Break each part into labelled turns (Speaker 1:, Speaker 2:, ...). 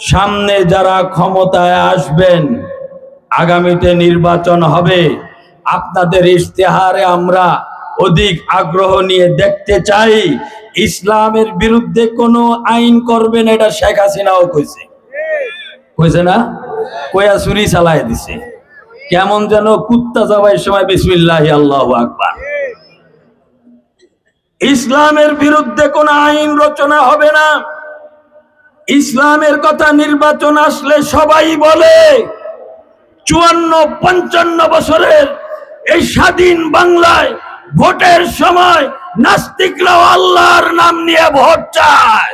Speaker 1: সামনে যারা ক্ষমতায় আসবেন, আগামীতে নির্বাচন হবে, আপনাদের ইশতেহারে আমরা অধিক আগ্রহ নিয়ে দেখতে চাই, ইসলামের বিরুদ্ধে কোনো আইন করবেন এটা শেখ হাসিনাও কইছে। কইছে না? কয়া চুরি চালায় দিছে। কেমন যেন কুত্তা যাবার সময় বিসমিল্লাহ আল্লাহ আকবার। ইসলামের বিরুদ্ধে কোন আইন রচনা হবে না। ইসলামের কথা নির্বাচন আসলে সবাই বলে। চুয়ান্ন, পঞ্চান্ন বছরের এই স্বাধীন বাংলায় ভোটের সময় নাস্তিকরাও আল্লাহর নাম নিয়ে ভোট চায়।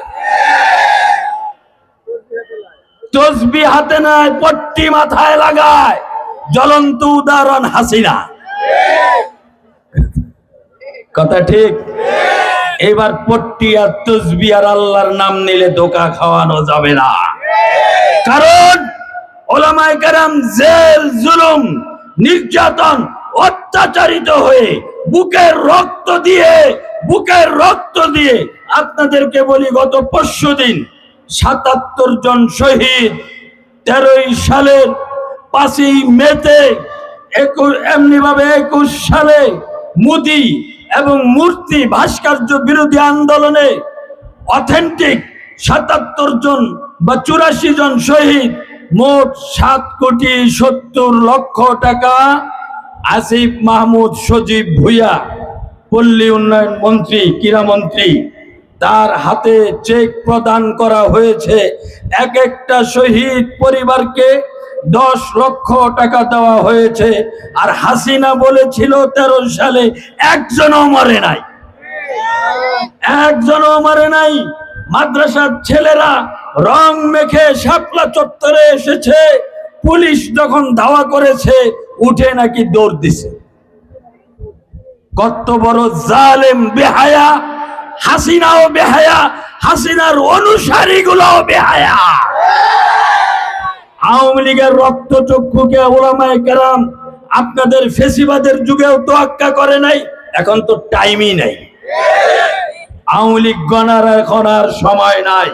Speaker 1: তসবি হাতে নেয়, পট্টি মাথায় লাগায়, জ্বলন্ত উদাহরণ হাসিনা। কথা ঠিক? এবার পট্টি আর তসবি আর আল্লাহর নাম নিলে ধোকা খাওয়ানো যাবে না। কারণ ওলামায় কারাম জেল, জুলুম, নির্যাতন, অত্যাচারিত হয়ে বুকের রক্ত দিয়ে, বুকের রক্ত দিয়ে আপনাদেরকে বলি গত পরশু দিন সাতাত্তর জন শহীদ তেরোই সালের পাঁচই মেতে, একুশ এমনি ভাবে একুশ সালে মুদি এবং মূর্তি ভাস্কর্য বিরোধী আন্দোলনে অথেন্টিক সাতাত্তর জন বা চুরাশি জন শহীদ, মোট সাত কোটি সত্তর লক্ষ টাকা আসিফ মাহমুদ সজীব ভুইয়া, পল্লী উন্নয়ন মন্ত্রী ক্রীড়ামন্ত্রী তার হাতে চেক প্রদান করা হয়েছে। এক একটা শহীদ পরিবারকে দশ লক্ষ টাকা দেওয়া হয়েছে। আর হাসিনা বলেছিল, তেরো সালে একজনও মরে নাই। একজনও মরে নাই। মাদ্রাসার ছেলেরা রং মেখে শাপলা চত্বরে এসেছে। পুলিশ যখন ধাওয়া করেছে, উঠে নাকি দৌড় দিছে। কত বড় জালেম বেহায়া, হাসিনাও বেহায়া, হাসিনার অনুসারী গুলাও বেহায়া। আওয়ামী লীগের রক্ত চক্ষুকে ওলামায় কেরাম আপনাদের ফেসিবাদের যুগেও তোয়াক্কা করে নাই, এখন তো টাইমই নাই। আওয়ামী লীগ গণার এখন আর সময় নাই।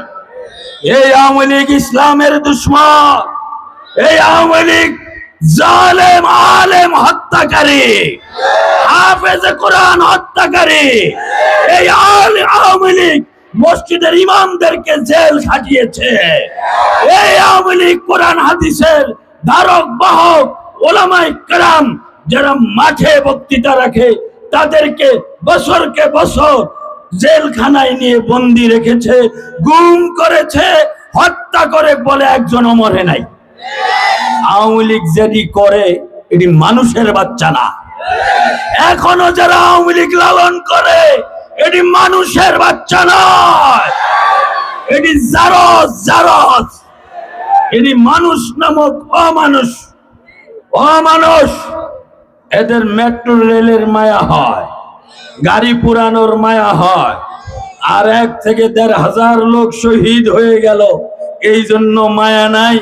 Speaker 1: এই আওয়ামী লীগ ইসলামের দুশ্মন। এই আওয়ামী লীগ জালেম, আলেম, হত্যাকারী। হাফেজে কোরআন হত্যাকারী। এই আওয়ামী লীগ মসজিদের ইমামদেরকে জেল খাটিয়েছে এই আওয়ামী লীগ কোরআন হাদিসের ধারক, বাহক ওলামাই কেরাম যারা মাঠে বক্তৃতা রাখে, তাদেরকে বছরকে বছর জেলখানায় নিয়ে বন্দি রেখেছে, গুম করেছে, হত্যা করে বলে একজন মরে নাই। আওয়ামী লীগ যেটি করে, এটি মানুষের বাচ্চা না। এখনও যারা আওয়ামী লীগ লালন করে এটি মানুষের বাচ্চা নয়। এটি জারস জারস এটি মানুষ নামক অমানুষ। অমানুষ। এদের মেট্রো রেলের মায়া হয়, গাড়ি পুরানোর মায়া হয়। আর এক থেকে দেড় হাজার লোক শহীদ হয়ে গেল। এই জন্য মায়া নাই।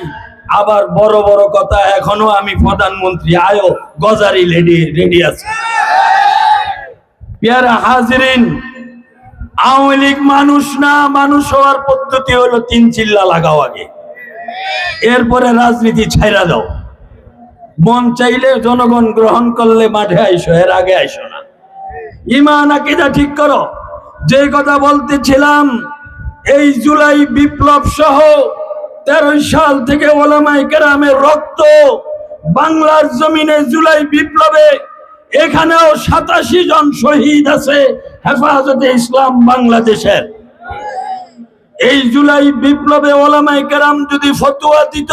Speaker 1: আবার বড় বড় কথা, এখনও আমি প্রধানমন্ত্রী, আয়ো গজারি লেডি, রেডি আছে। পেয়ারা হাজিরিন, আওয়ামী লীগ মানুষ না, মানুষ হওয়ার পদ্ধতি হলো তিন চিল্লা লাগাও আগে। এরপরে রাজনীতি ছাইরা দাও। মন চাইলে জনগণ গ্রহণ করলে মাঠে আইসো, এর আগে আইসো না। ইমান আকিদা ঠিক করো। যে কথা বলতেছিলাম, এই জুলাই বিপ্লব সহ তেরো সাল থেকে ওলামাই কেরামের রক্ত বাংলার জমিনে জুলাই বিপ্লবে এখানেও সাতাশি জন শহীদ আছে হেফাজতে ইসলাম বাংলাদেশের। এই জুলাই বিপ্লবে ওলামাই কেরাম যদি ফতুয়া দিত,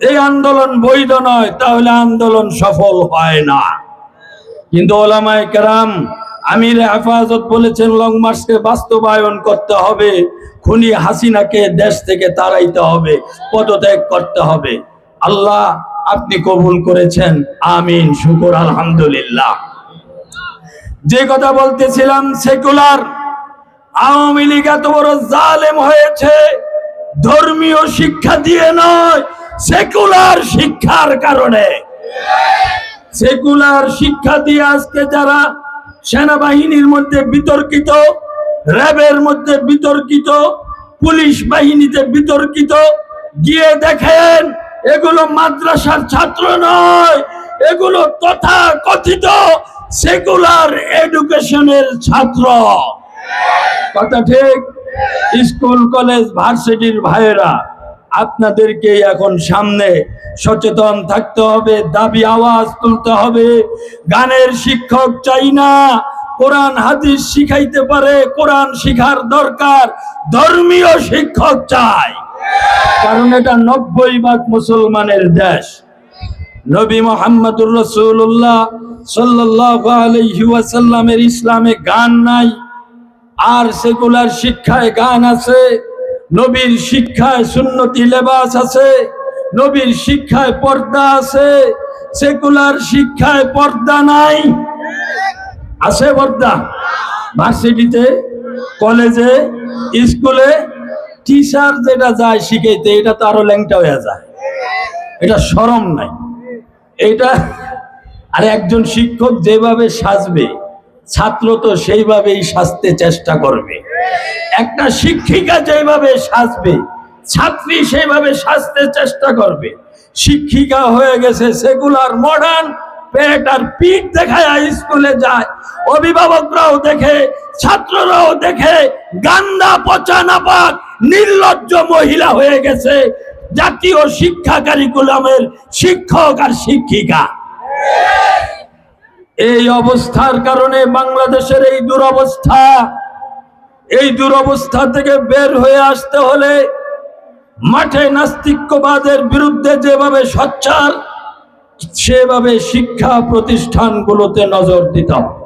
Speaker 1: এই আন্দোলন বৈধ নয়, তাহলে আন্দোলন সফল হয় না। কিন্তু ওলামায় কেরাম আমির হেফাজত বলেছেন, লং মার্চকে বাস্তবায়ন করতে হবে, খুনি হাসিনাকে দেশ থেকে তাড়াইতে হবে, পদত্যাগ করতে হবে। আল্লাহ আপনি কবুল করেছেন। আমিন, শুকুর, আলহামদুলিল্লাহ। যে কথা বলতেছিলাম, সেকুলার। আওয়ামী লীগ এত বড় জালেম হয়েছে, ধর্মীয় শিক্ষা দিয়ে নয়, সেকুলার শিক্ষার কারণে। সেকুলার শিক্ষা দিয়ে আজকে যারা সেনাবাহিনীর মধ্যে বিতর্কিত, র্যাবের মধ্যে বিতর্কিত, পুলিশ বাহিনীতে বিতর্কিত, গিয়ে দেখেন এগুলো মাদ্রাসার ছাত্র নয়, এগুলো তথা কথিত সেকুলার এডুকেশনের ছাত্র। কথা ঠিক? স্কুল, কলেজ, ভার্সিটির ভাইয়েরা, আপনাদেরকে এখন সামনে সচেতন থাকতে হবে, দাবি, আওয়াজ তুলতে হবে। গানের শিক্ষক চাই না, কোরআন, হাদিস শিখাইতে পারে, কোরআন শিখার দরকার, ধর্মীয় শিক্ষক চাই। কারণ এটা নব্বই ভাগ মুসলমানের দেশ। নবী মোহাম্মদুর রসুল্লাহ ওয়াসাল্লামের ইসলামে গান নাই, আর সেকুলার শিক্ষায় গান আছে, নবীর শিক্ষায় সুন্নতি লেবাস আছে, নবীর শিক্ষায় পর্দা আছে সেকুলার শিক্ষায় পর্দা নাই। আছে পর্দা? ভার্সিটিতে? কলেজে? স্কুলে? টিচার যেটা যায় শিখাইতে, এটা তো আরও ল্যাংটা হয়ে যায়। এটা সরম নাই। এটা, আর একজন শিক্ষক যেভাবে সাজবে, ছাত্র তো সেইভাবেই সাজতে চেষ্টা করবে। একটা শিক্ষিকা যেভাবে সাজবে, ছাত্রী সেইভাবে সাজতে চেষ্টা করবে। শিক্ষিকা হয়ে গেছে সেকুলার মডার্ন পেট আর পিঠ দেখায় স্কুলে যায়। অভিভাবকরাও দেখে, ছাত্ররাও দেখে, গান্দা পচা নাপাক। নির্লজ্জ মহিলা হয়ে গেছে জাতীয় শিক্ষা কারিকুলামের শিক্ষক আর শিক্ষিকা। এই অবস্থার কারণে বাংলাদেশের এই দুরবস্থা এই দুরবস্থা থেকে বের হয়ে আসতে হলে মাঠে নাস্তিক্যবাদের বিরুদ্ধে যেভাবে সোচ্চার, সেভাবে শিক্ষা প্রতিষ্ঠানগুলোতে নজর দিতে হবে।